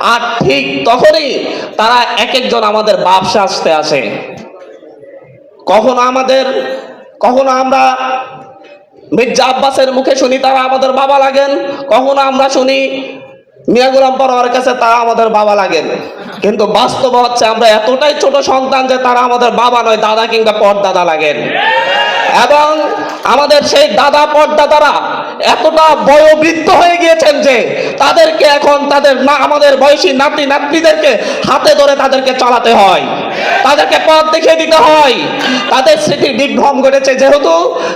আর ঠিক তখনই তারা এক একজন আমাদের বাপ সাজতে আসে। কখনো আমাদের, কখনো আমরা মির্জা আব্বাসের মুখে শুনি তারা আমাদের বাবা লাগেন, কখনো আমরা শুনি মিয়া গোলাম কাছে তারা আমাদের বাবা লাগেন। কিন্তু বাস্তব হচ্ছে আমরা এতটাই ছোট সন্তান যে তারা আমাদের বাবা নয়, দাদা কিংবা পরদাদা লাগেন। এবং আমাদের সেই দাদা পরদাদারা এতটা বয়োবৃদ্ধ হয়ে গিয়েছেন যে তাদেরকে এখন তাদের না, আমাদের বয়সী নাতি নাতনিদেরকে হাতে ধরে তাদেরকে চালাতে হয়। তাদেরকে পথ দেখিয়ে দিতে হয়। তাদের স্মৃতির বিভ্রম ঘটেছে যেহেতু,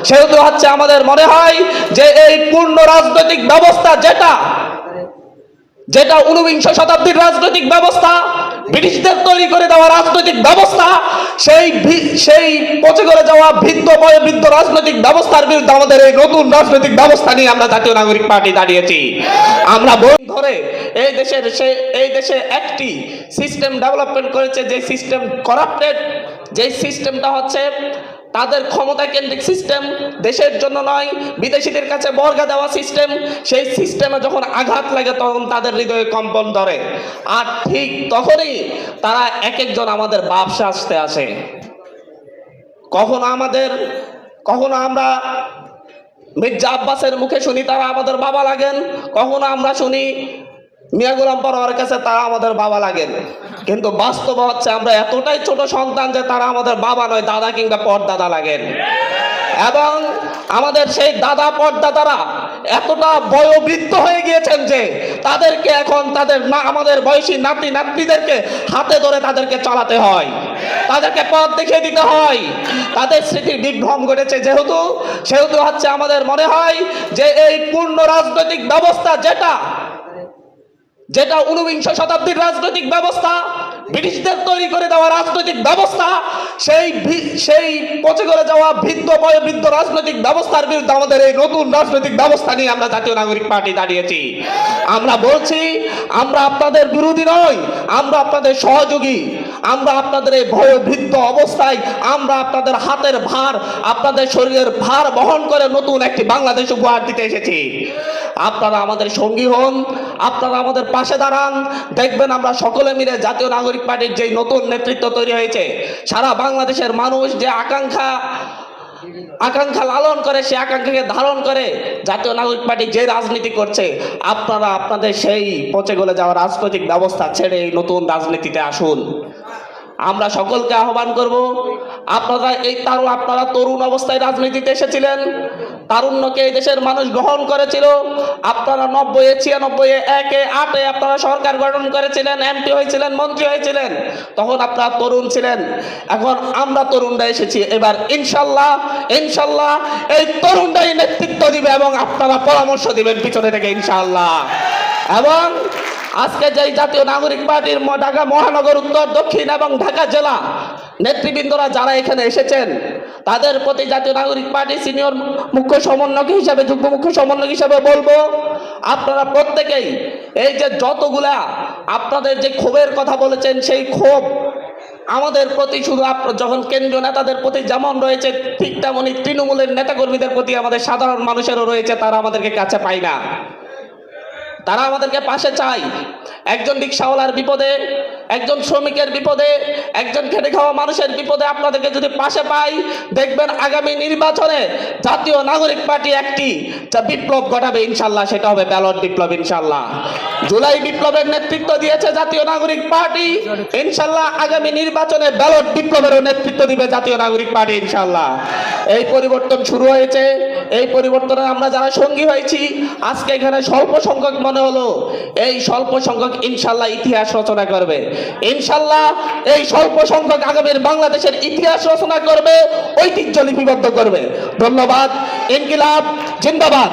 সেহেতু হচ্ছে আমাদের মনে হয় যে এই পূর্ণ রাজনৈতিক ব্যবস্থা যেটা যেটা ঊনবিংশ শতাব্দীর রাজনৈতিক ব্যবস্থা, ব্রিটিশদের তৈরি করে দেওয়া রাজনৈতিক ব্যবস্থা সেই সেই পচে করে যাওয়া বৃদ্ধ রাজনৈতিক ব্যবস্থার বিরুদ্ধে আমাদের এই নতুন রাজনৈতিক ব্যবস্থা নিয়ে আমরা জাতীয় নাগরিক পার্টি দাঁড়িয়েছি। আমরা বই ধরে এই দেশের সে, এই দেশে একটি সিস্টেম ডেভেলপমেন্ট করেছে, যে সিস্টেম করাপ্টেড যে সিস্টেমটা হচ্ছে তাদের ক্ষমতা কেন্দ্রিক সিস্টেম দেশের জন্য নয়, বিদেশিদের কাছে বর্গা দেওয়া সিস্টেম সেই সিস্টেমে যখন আঘাত লাগে তখন তাদের হৃদয়ে কম্পন ধরে। আর ঠিক তখনই তারা এক একজন আমাদের বাপ সাজতে আসে। কখনো আমাদের, কখনো আমরা মির্জা আব্বাসের মুখে শুনি তারা আমাদের বাবা লাগেন, কখনো আমরা শুনি মিয়া গোলাম পরোয়ার কাছে তারা আমাদের বাবা লাগেন। কিন্তু বাস্তব হচ্ছে আমরা এতটাই ছোট সন্তান যে তারা আমাদের বাবা নয়, দাদা কিংবা পর দাদা লাগেন। এবং আমাদের সেই দাদা পরদাদারা এতটা বয়োবৃদ্ধ হয়ে গিয়েছেন যে তাদেরকে এখন তাদের না, আমাদের বয়সী নাতি নাতনিদেরকে হাতে ধরে তাদেরকে চালাতে হয়। তাদেরকে পথ দেখিয়ে দিতে হয়। তাদের স্মৃতি বিভ্রম ঘটেছে। যেহেতু, সেহেতু হচ্ছে আমাদের মনে হয় যে এই পূর্ণ রাজনৈতিক ব্যবস্থা যেটা যেটা ঊনবিংশ শতাব্দীর রাজনৈতিক ব্যবস্থা, ব্রিটিশদের তৈরি করে দেওয়া রাজনৈতিক ব্যবস্থা, সেই সেই পচে করে যাওয়া ভিন্ন বৃদ্ধ রাজনৈতিক ব্যবস্থার বিরুদ্ধে আমাদের এই নতুন রাজনৈতিক ব্যবস্থা নিয়ে আমরা জাতীয় নাগরিক পার্টি দাঁড়িয়েছি। আমরা বলছি, আমরা আপনাদের বিরোধী নই, আমরা আপনাদের সহযোগী, আমরা আপনাদের এই ভয়বৃদ্ধ অবস্থায়, আমরা আপনাদের হাতের ভার, আপনাদের শরীরের ভার বহন করে নতুন একটি বাংলাদেশ উপহার দিতে এসেছি। আপনারা আমাদের সঙ্গী হন আপনারা আমাদের পাশে দাঁড়ান। দেখবেন আমরা সকলে মিলে জাতীয় নাগরিক পার্টির যে নতুন নেতৃত্ব তৈরি হয়েছে, সারা বাংলাদেশের মানুষ যে আকাঙ্ক্ষা আকাঙ্ক্ষা লালন করে, সে আকাঙ্ক্ষাকে ধারণ করে জাতীয় নাগরিক পার্টি যে রাজনীতি করছে, আপনারা আপনাদের সেই পচে গলে যাওয়া রাজনৈতিক ব্যবস্থা ছেড়ে এই নতুন রাজনীতিতে আসুন। আমরা সকলকে আহ্বান করব, আপনারা এই তারু আপনারা তরুণ অবস্থায় রাজনীতিতে এসেছিলেন তারুণ্যকে এই দেশের মানুষ গ্রহণ করেছিল। আপনারা নব্বই ছিয়ানব্বই একে আটে আপনারা সরকার গঠন করেছিলেন, এমপি হয়েছিলেন, মন্ত্রী হয়েছিলেন, তখন আপনারা তরুণ ছিলেন। এখন আমরা তরুণরা এসেছি। এবার ইনশাল্লাহ ইনশাল্লাহ এই তরুণরাই নেতৃত্ব দিবে এবং আপনারা পরামর্শ দিবেন পিছনে থেকে ইনশাল্লাহ। এবং আজকে যেই জাতীয় নাগরিক পার্টির ঢাকা মহানগর উত্তর, দক্ষিণ এবং ঢাকা জেলা নেতৃবৃন্দরা যারা এখানে এসেছেন তাদের প্রতি জাতীয় নাগরিক পার্টি সিনিয়র মুখ্য সমন্বয়ক হিসাবে, যুগ্ম মুখ্য সমন্বয়ক হিসাবে বলব, আপনারা প্রত্যেকেই এই যে যতগুলা আপনাদের যে ক্ষোভের কথা বলেছেন, সেই ক্ষোভ আমাদের প্রতি শুধু যখন কেন্দ্রীয় নেতাদের প্রতি যেমন রয়েছে, ঠিক তেমনই তৃণমূলের নেতাকর্মীদের প্রতি আমাদের সাধারণ মানুষেরও রয়েছে, তারা আমাদেরকে কাছে পায় না। তারা আমাদেরকে পাশে চায়। একজন রিক্সাওয়ালার বিপদে, একজন শ্রমিকের বিপদে, একজন খেটে খাওয়া মানুষের বিপদে আপনাদেরকে যদি পাশে পাই, দেখবেন আগামী নির্বাচনে জাতীয় নাগরিক পার্টি একটি যা বিপ্লব ঘটাবে ইনশাল্লাহ, সেটা হবে ব্যালট বিপ্লব ইনশাল্লাহ। জুলাই বিপ্লবের নেতৃত্ব দিয়েছে জাতীয় নাগরিক পার্টি। ইনশাল্লাহ আগামী নির্বাচনে ব্যালট বিপ্লবেরও নেতৃত্ব দিবে জাতীয় নাগরিক পার্টি ইনশাল্লাহ। এই পরিবর্তন শুরু হয়েছে, এই পরিবর্তনে আমরা যারা সঙ্গী হয়েছি, আজকে এখানে স্বল্প সংখ্যক মনে হলো। এই স্বল্প সংখ্যক ইনশাল্লাহ ইতিহাস রচনা করবে। ইনশাল্লাহ এই স্বল্প সংখ্যক আগামীর বাংলাদেশের ইতিহাস রচনা করবে, ঐতিহ্য লিপিবদ্ধ করবে। ধন্যবাদ, ইনকিলাব, জিন্দাবাদ।